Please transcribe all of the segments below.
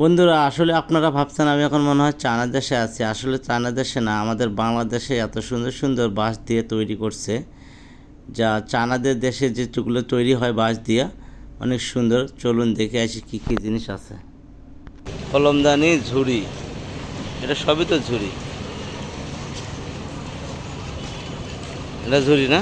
বন্ধুরা, আসলে আপনারা ভাবছেন, আমি এখন মনে হয় চায়না দেশে আছি। আসলে চায়না দেশে না, আমাদের বাংলাদেশে এত সুন্দর সুন্দর বাঁশ দিয়ে তৈরি করছে, যা চায়নাদের দেশে যেগুলো তৈরি হয় বাঁশ দিয়ে, অনেক সুন্দর। চলুন দেখে আসি কি কি জিনিস আছে। কলমদানি, ঝুড়ি, এটা সবই তো ঝুড়ি। এটা ঝুড়ি না?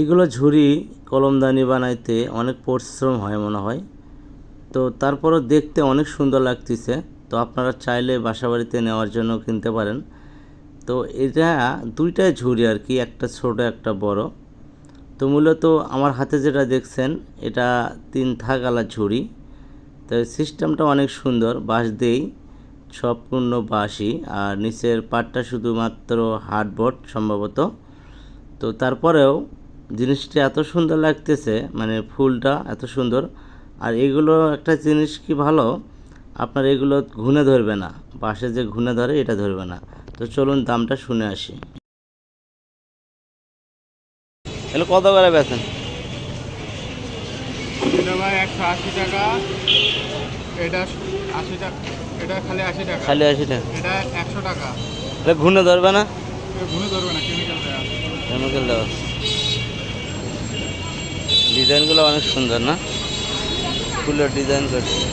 এগুলো ঝুড়ি কলমদানি বানাইতে অনেক পরিশ্রম হয় মনে হয়। তো তারপরও দেখতে অনেক সুন্দর লাগতেছে। তো আপনারা চাইলে বাসা বাড়িতে নেওয়ার জন্য কিনতে পারেন। তো এটা দুইটাই ঝুড়ি আর কি, একটা ছোট, একটা বড়। তো মূলত আমার হাতে যেটা দেখছেন, এটা তিন থাকালা ঝুড়ি। তো সিস্টেমটা অনেক সুন্দর, বাঁশ দিয়েই। সম্পূর্ণ বাঁশই, আর নিচের পাটটা শুধুমাত্র হার্ডবোর্ড সম্ভবত। তো তারপরেও জিনিসটা এত সুন্দর লাগতেছে মানে ফুলটা এত সুন্দর। আর এগুলো একটা জিনিস কি ভালো? আপনার এগুলো ঘুনে ধরবে না। পাশে যে ঘুনে ধরে এটা ধরবে না। তো চলুন দামটা শুনে আসি। এগুলো কত করে বেছেন একশো আশি টাকা। এটা আশি টাকা। এটা খালি আশি টাকা। খালি আশি টাকা। এটা একশো টাকা। এটা ঘুনে ধরবে না? ঘুরে ধরবে না কেমিক্যাল দেওয়া কেমিক্যাল দেওয়া ডিজাইনগুলো অনেক সুন্দর না? ফুলের ডিজাইন করছে।